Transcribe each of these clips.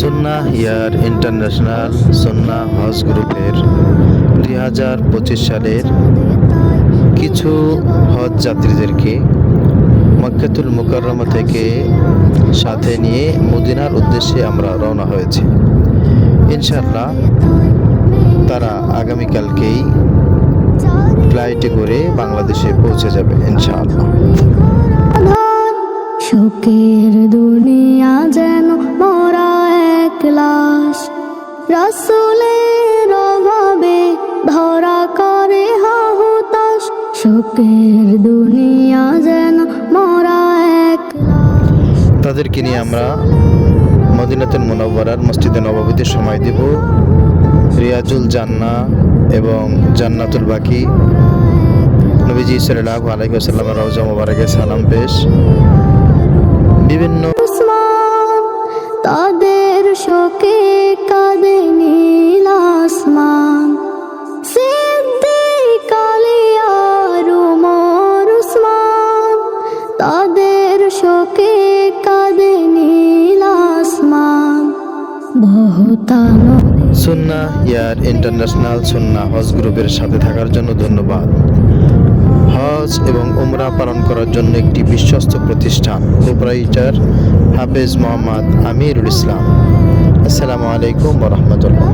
সুন্নাহ ইয়ার international সুন্না হজ গ্রুপের দুই হাজার পঁচিশ সালের কিছু হজ যাত্রীদেরকে মক্কাতুল মুকাররমা থেকে সাথে নিয়ে মদিনার উদ্দেশ্যে আমরা রওনা হয়েছি। ইনশাআল্লাহ তারা আগামীকালকেই ফ্লাইটে করে বাংলাদেশে পৌঁছে যাবে, ইনশাআল্লাহ। শোকের রসুলের অভাবে ধরা করে হাহুতাস শোকের দুনিয়া যেন মরা এক তাদেরকে নিয়ে আমরা মদিনাতুল মুনাওয়ারার মসজিদে নবাবিতে সময় দেব। রিয়াজুল জান্না এবং জান্নাতুল বাকি। নবীজি সাল্লাল্লাহু আলাইহি ওয়াসাল্লামের রওজা মোবারকে সালাম পেশ। বিভিন্ন তাদের শোকে কাঁদে নীল আসমান। সিদ্দিক আলী আর উমর তাদের শোকে কাঁদে নীল আসমান। সুন্না ইয়ার ইন্টারন্যাশনাল সুন্না হজ গ্রুপের সাথে থাকার জন্য ধন্যবাদ। হজ এবং উমরা পালন করার জন্য একটি বিশ্বস্ত প্রতিষ্ঠান, প্রোপ্রাইটার হাফেজ মোহাম্মদ আমিরুল ইসলাম। আসসালামু আলাইকুম রহমতুল্লাহ।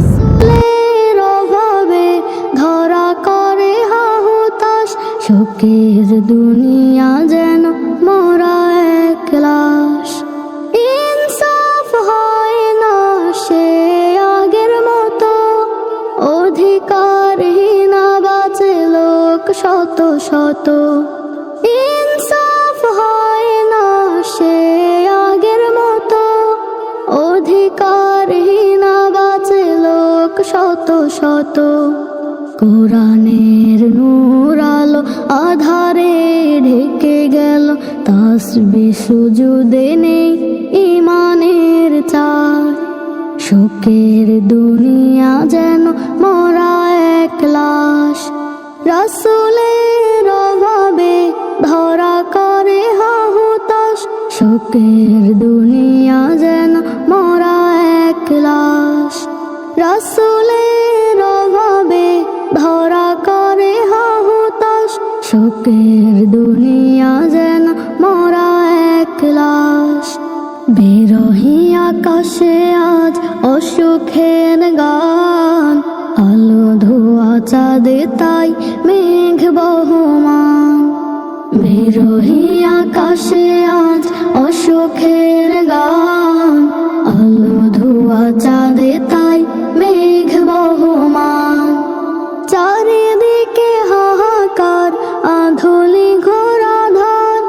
ধরা করে শোকের দুনিয়া যেন মরা এক লাশ ইনসাফ হয় না সে আগের মতো লোক শত শত ইনসাফ হয় না সে আগের মতো। অধিকারহীনা বাঁচে লোক শত শত। কোরআনের নূর আলো আধারে ঢেকে গেল, তাসবি সুজুদে নেই ইমানের চার শোকের দুনিয়া যেন মরা এক লাশ। রসুলের অভাবে ধরা করে হাহুতাস শোকের দুনিয়া যেন মরা এক লাশ। রসুলের অভাবে ধরা করে হাহুতাস শোকের দুনিয়া যেন মরা এক লাশ। বেরহি আকাশে আজ অসুখের গান। আলো ধোয়া চাঁদে তাই মেঘ বহমান বেরহি আকাশে আজ অসুখের গান। আলো ধোয়া চাঁদে তাই মেঘ বহমান চারিদিকে হাহাকার, আধুলি ঘোরাধার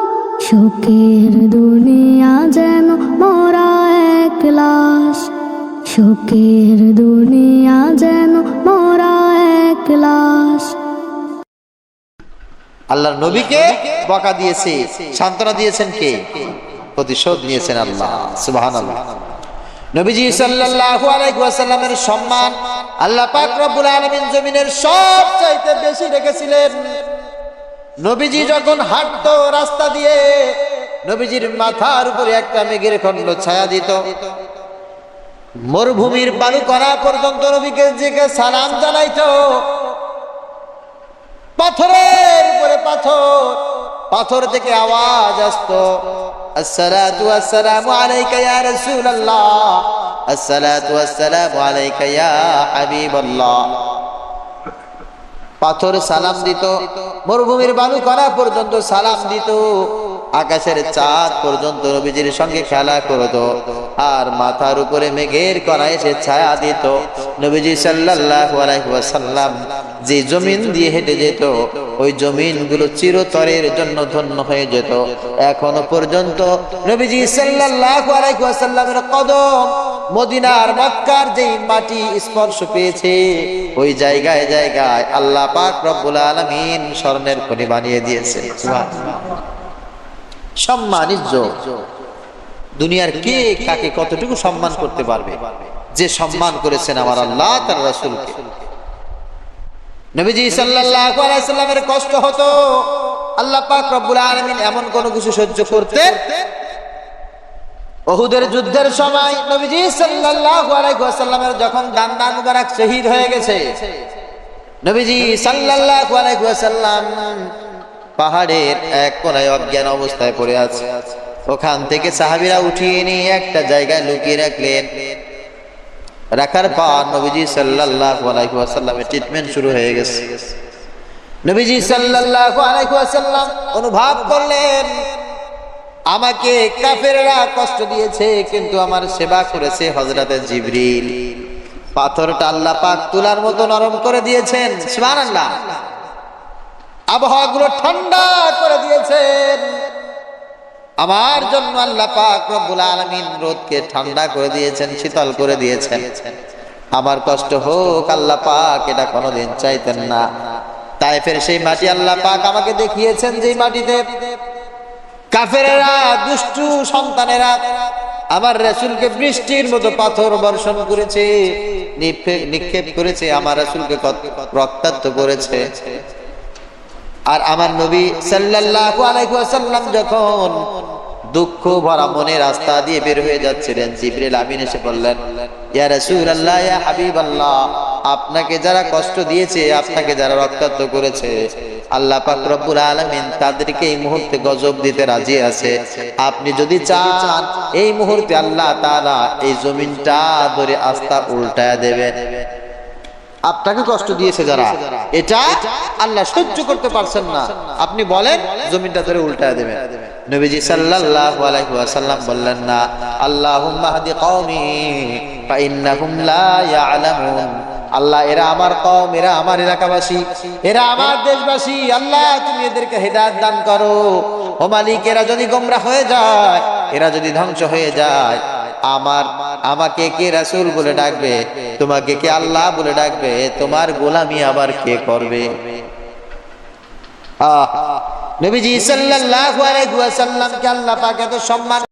শোকের দুনিয়া যেন মরা এক লাশ। শোকের দুনিয়া যেন মরা এক লাশ। আল্লাহর নবীকে বকা দিয়েছে। সান্ত্বনা দিয়েছেন কে? প্রতিশোধ নিয়েছেন আল্লাহ। সুবহানাল্লাহ। নবীজি সাল্লাল্লাহু আলাইহি ওয়াসাল্লামের সম্মান আল্লাহ পাক রব্বুল আলামিন জমিনের বেশি রেখেছিলেন। নবীজি যখন রাস্তা দিয়ে, নবীজির মাথার উপরে একটা মেঘের ছায়া দিত। মরুভূমির বালু করা পর্যন্ত নবীকে যে সালাম জানাইতো। উপরে পাথর। পাথর থেকে আওয়াজ আসতো। আসসালাতু আসসালামু আলাইকা ইয়া রাসূলুল্লাহ। আসসালাতু আসসালামু আলাইকা ইয়া হাবিবাল্লাহ। পাথর সালাম দিত। মরুভূমির বালু করা পর্যন্ত সালাম দিত। আকাশের চাঁদ পর্যন্ত নবীজির সঙ্গে খেলা করতো, আর মাথার উপরে মেঘের করা এসে ছায়া দিত। নবীজি সাল্লাল্লাহু আলাইহি যে জমিন দিয়ে হেঁটে যেত, ওই জমিনগুলো চিরতরের জন্য ধন্য হয়ে যেত। এখনও পর্যন্ত নবীজি সাল্লাল্লাহু আলাইহি কদম মদিনার মক্কার যেই মাটি স্পর্শ পেয়েছে, ওই জায়গায় জায়গায় আল্লাহ পাক রব্বুল আলামিন স্বর্ণের খনি বানিয়ে দিয়েছে। সম্মান ইজ্জত দুনিয়ার কে কাকে কতটুকু সম্মান করতে পারবে? যে সম্মান করেছেন আমার আল্লাহ তার রাসূলকে। নবীজি সাল্লাল্লাহু আলাইহি সাল্লামের কষ্ট হতো। আল্লাহ পাক রব্বুল আলামিন এমন কোন কিছু সহ্য করতেন ওহুদের যুদ্ধের সময় নবীজি সাল্লাল্লাহু আলাইহি ওয়াসাল্লামের যখন দান্দান মুবারক শহীদ হয়ে গেছে, নবীজি সাল্লাল্লাহু আলাইহি ওয়াসাল্লাম পাহাড়ের এক কোনায় অজ্ঞান অবস্থায় পড়ে আছে। ওখান থেকে সাহাবিরা উঠিয়ে নিয়ে একটা জায়গায় লুকিয়ে রাখলেন। রাখার পর নবীজি আলাইহি ট্রিটমেন্ট শুরু হয়ে গেছে। নবীজি ওয়াসাল্লাম অনুভব করলেন, আমাকে কাফেররা কষ্ট দিয়েছে, কিন্তু আমার সেবা করেছে হযরতে জিবরিল। পাথরটা আল্লাহ পাক তুলার মতো নরম করে দিয়েছেন। সুবহানাল্লাহ। আবহাওয়াগুলো ঠান্ডা করে দিয়েছেন। আমার জন্য আল্লাহ পাক রব্বুল আলামিন রোদকে ঠান্ডা করে দিয়েছেন, শীতল করে দিয়েছেন। আমার কষ্ট হোক, আল্লাহ পাক এটা কোনোদিন চাইতেন না। তাই ফের সেই মাটি আল্লাহ পাক আমাকে দেখিয়েছেন যে মাটিতে কাফেরেরা, দুষ্টু সন্তানেরা আমার রাসূলকে বৃষ্টির মতো পাথর বর্ষণ করেছে নিক্ষে- নিক্ষেপ করেছে, আমার রাসূলকে কত- রক্তাক্ত করেছে। আর আমার নবী সাল্লাল্লাহু আলাইহি ওয়াসাল্লাম যখন দুঃখ ভরা মনে রাস্তা দিয়ে বের হয়ে যাচ্ছিলেন, জিবরিল আমিন এসে বললেন, ইয়া রাসূলুল্লাহ, ইয়া হাবিবাল্লাহ, আপনাকে যারা কষ্ট দিয়েছে, আপনাকে যারা রক্তাক্ত করেছে, আল্লাহ পাক রব্বুল আলামিন তাদেরকে এই মুহূর্তে গজব দিতে রাজি আছে। আপনি যদি চান, এই মুহূর্তে আল্লাহ তাআলা এই জমিনটা ধরে আস্থা উল্টায় দেবে। আপনাকে কষ্ট দিয়েছে যারা। এটা আল্লাহ সহ্য করতে পারছেন না। আপনি বলেন জমিনটা ধরে উল্টায় দেবেন। নবীজি সাল্লাল্লাহু আলাইহি ওয়াসাল্লাম বললেন না আল্লাহুম্মা হাদি কওমি ফা ইন্নাহুম লা ইয়ালামুন। আল্লাহ এরা আমার কওম এরা আমার এলাকাবাসী এরা আমার দেশবাসী। আল্লাহ তুমি এদেরকে হেদায়েত দান করো। ও মালিক এরা যদি গোমরা হয়ে যায় এরা যদি ধ্বংস হয়ে যায় আমার, আমাকে কে রাসুল বলে ডাকবে? তোমাকে কে আল্লাহ বলে ডাকবে? তোমার গোলামি আবার কে করবে? আহ, নবীজি সাল্লাল্লাহু আলাইহি ওয়াসাল্লামকে আল্লাহ পাক এত সম্মান